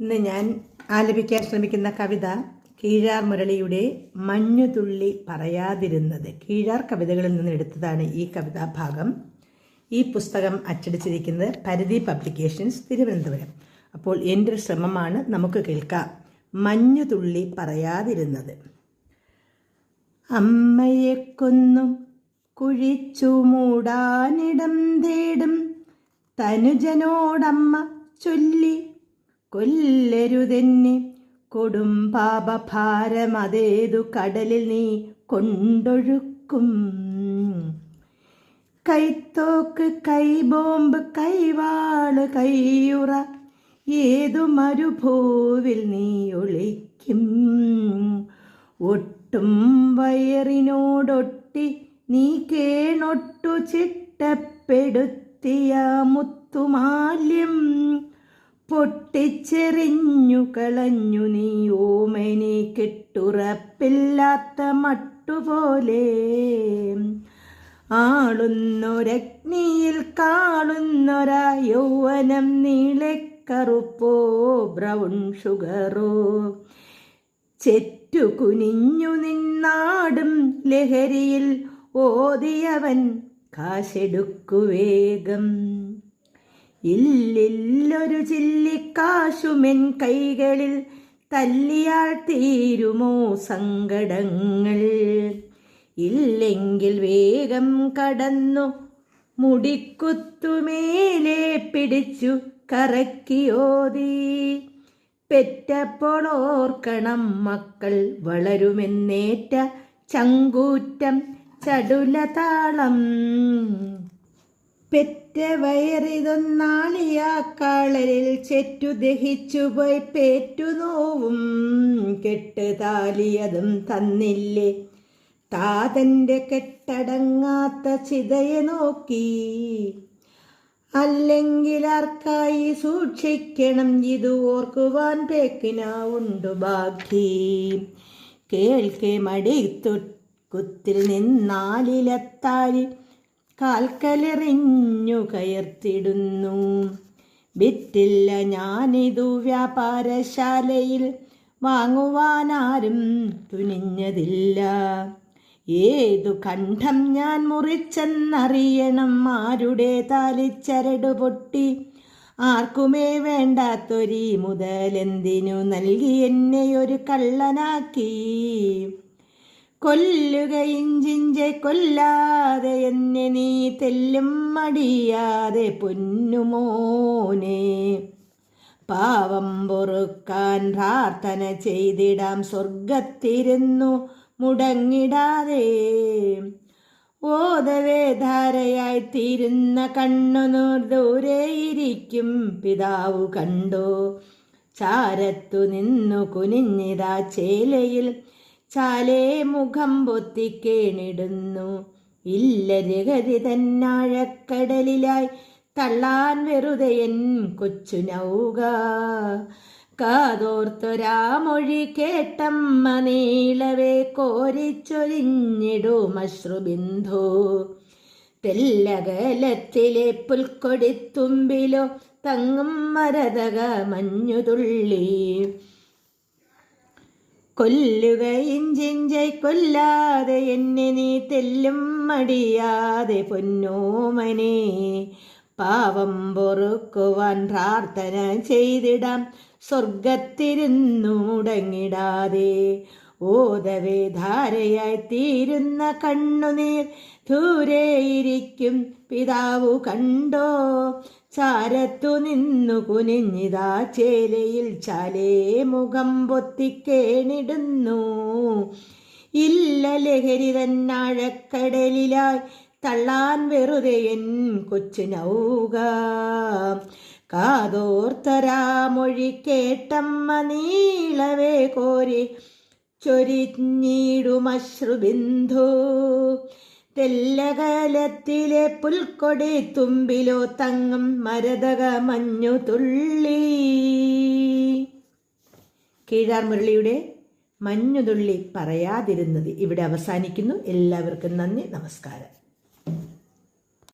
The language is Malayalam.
ഇന്ന് ഞാൻ ആലപിക്കാൻ ശ്രമിക്കുന്ന കവിത കീഴാർ മുരളിയുടെ മഞ്ഞുതുള്ളി പറയാതിരുന്നത്. കീഴാർ കവിതകളിൽ നിന്ന് എടുത്തതാണ് ഈ കവിതാഭാഗം ഈ പുസ്തകം അച്ചടിച്ചിരിക്കുന്നത് പരിധി പബ്ലിക്കേഷൻസ് തിരുവനന്തപുരം. അപ്പോൾ എന്റെ ഒരു ശ്രമമാണ് നമുക്ക് കേൾക്കാം. മഞ്ഞുതുള്ളി പറയാതിരുന്നത്. അമ്മയെ കൊന്നും കുഴിച്ചു മൂടാനിടം തേടും. തനുജനോടമ്മ ചൊല്ലി കൊല്ലരുതെന്നെ. കൊടും പാപഭാരമതേതു കടലിൽ നീ കൊണ്ടൊഴുക്കും. കൈത്തോക്ക് കൈബോംബ് കൈവാൾ കൈയുറ ഏതു മരുഭൂവിൽ നീ ഒളിക്കും. ഒട്ടും വയറിനോടൊട്ടി നീ കേണൊട്ടു ചിട്ടപ്പെടുത്തിയ മുത്തുമാല്യം. പൊട്ടിച്ചെറിഞ്ഞു കളഞ്ഞു നീ ഓമനി കെട്ടുറപ്പില്ലാത്ത മട്ടുപോലെ. ആളുന്നൊരഗ്നിയിൽ കാളുന്നൊരാ യൗവനം നീളക്കറുപ്പോ ബ്രൗൺ ഷുഗറോ. ചെറ്റു കുനിഞ്ഞു നിന്നാടും ലഹരിയിൽ ഓതിയവൻ കാശെടുക്കു വേഗം. ഇല്ലില്ലൊരു ചില്ലിക്കാശുമെൻ കൈകളിൽ തല്ലിയാൽ തീരുമോ സങ്കടങ്ങൾ? ഇല്ലെങ്കിൽ വേഗം കടന്നു മുടിക്കുത്തുമേലെ പിടിച്ചു കറക്കിയോതി പെറ്റപ്പോൾ ഓർക്കണം മക്കൾ വളരുമെന്നേറ്റ ചങ്കൂറ്റം ചടുലതാളം. പെറ്റ വയറിതൊന്നാളിയാക്കാളരിൽ ചെറ്റു ദഹിച്ചുപോയി പേറ്റു നോവും കെട്ട് താലിയതും തന്നില്ലേ? താതന്റെ കെട്ടടങ്ങാത്ത ചിതയെ നോക്കി അല്ലെങ്കിൽ ആർക്കായി സൂക്ഷിക്കണം? ഇത് ഓർക്കുവാൻ പേക്കിനാവുണ്ടു ബാക്കി. കേൾക്കെ മടിത്തു കുത്തിൽ നിന്നാലിലെത്താലി കാൽക്കലെറിഞ്ഞു കയർത്തിടുന്നു. വിറ്റില്ല ഞാനിതു വ്യാപാരശാലയിൽ വാങ്ങുവാനാരും തുനിഞ്ഞതില്ല. ഏതു കണ്ഠം ഞാൻ മുറിച്ചെന്നറിയണം. ആരുടെ താലിച്ചരട് പൊട്ടി. ആർക്കുമേ വേണ്ടാത്തൊരി മുതലെന്തിനു നൽകി എന്നെ ഒരു കള്ളനാക്കി? കൊല്ലുക ഇഞ്ചിഞ്ചെ കൊല്ലാതെ എന്നെ നീ തെല്ലും മടിയാതെ പൊന്നുമോനെ പാവം പൊറുക്കാൻ പ്രാർത്ഥന ചെയ്തിടാം സ്വർഗത്തിരുന്നു മുടങ്ങിടാതെ. ഓതവേ ധാരയായി തീരുന്ന കണ്ണുനൂർ ദൂരെ ഇരിക്കും പിതാവു കണ്ടോ. ചാരത്തു നിന്നു കുനിഞ്ഞിതാ ചേലയിൽ ചാലേ മുഖം പൊത്തിക്കേണിടുന്നു ഇല്ല രഹരി തന്നാഴക്കടലിലായി തള്ളാൻ വെറുതെയൻ കൊച്ചു നൗക. കാതോർത്തൊരാമൊഴി കേട്ടമ്മ നീളവേ കോരിച്ചൊരിഞ്ഞിടും അശ്രുബിന്ദു തെല്ലകലത്തിലെ പുൽക്കൊടിത്തുമ്പിലോ തങ്ങും മരതക മഞ്ഞുതുള്ളി. കൊല്ലുക ഇഞ്ചിഞ്ചൈ കൊല്ലാതെ എന്നെ നീ തെല്ലും മടിയാതെ പൊന്നോമനെ. പാവം പൊറുക്കുവാൻ പ്രാർത്ഥന ചെയ്തിടാം സ്വർഗത്തിരുന്നു മുടങ്ങിടാതെ. ഓതവേ ധാരയായി തീരുന്ന കണ്ണുനീർ ദൂരെയിരിക്കും പിതാവു കണ്ടോ? ചാരത്തു നിന്നു കുനിഞ്ഞിതാ ചേലയിൽ ചാലേ മുഖം പൊത്തിക്കേണിടുന്നു. ഇല്ല ലഹരി തന്നാഴക്കടലിലായി തള്ളാൻ വെറുതെ എൻ കൊച്ചിനൗക കാതോർത്തരാമൊഴി കേട്ടമ്മ നീളവേ കോരി ചൊരിഞ്ഞിടുമശ്രുബിന്ദു തെല്ലകലത്തിലെ പുൽക്കൊടി തുമ്പിലോ തങ്ങും മരതക മഞ്ഞു തുള്ളി. കീഴാർ മുരളിയുടെ മഞ്ഞുതുള്ളി പറയാതിരുന്നത് ഇവിടെ അവസാനിക്കുന്നു. എല്ലാവർക്കും നന്ദി നമസ്കാരം.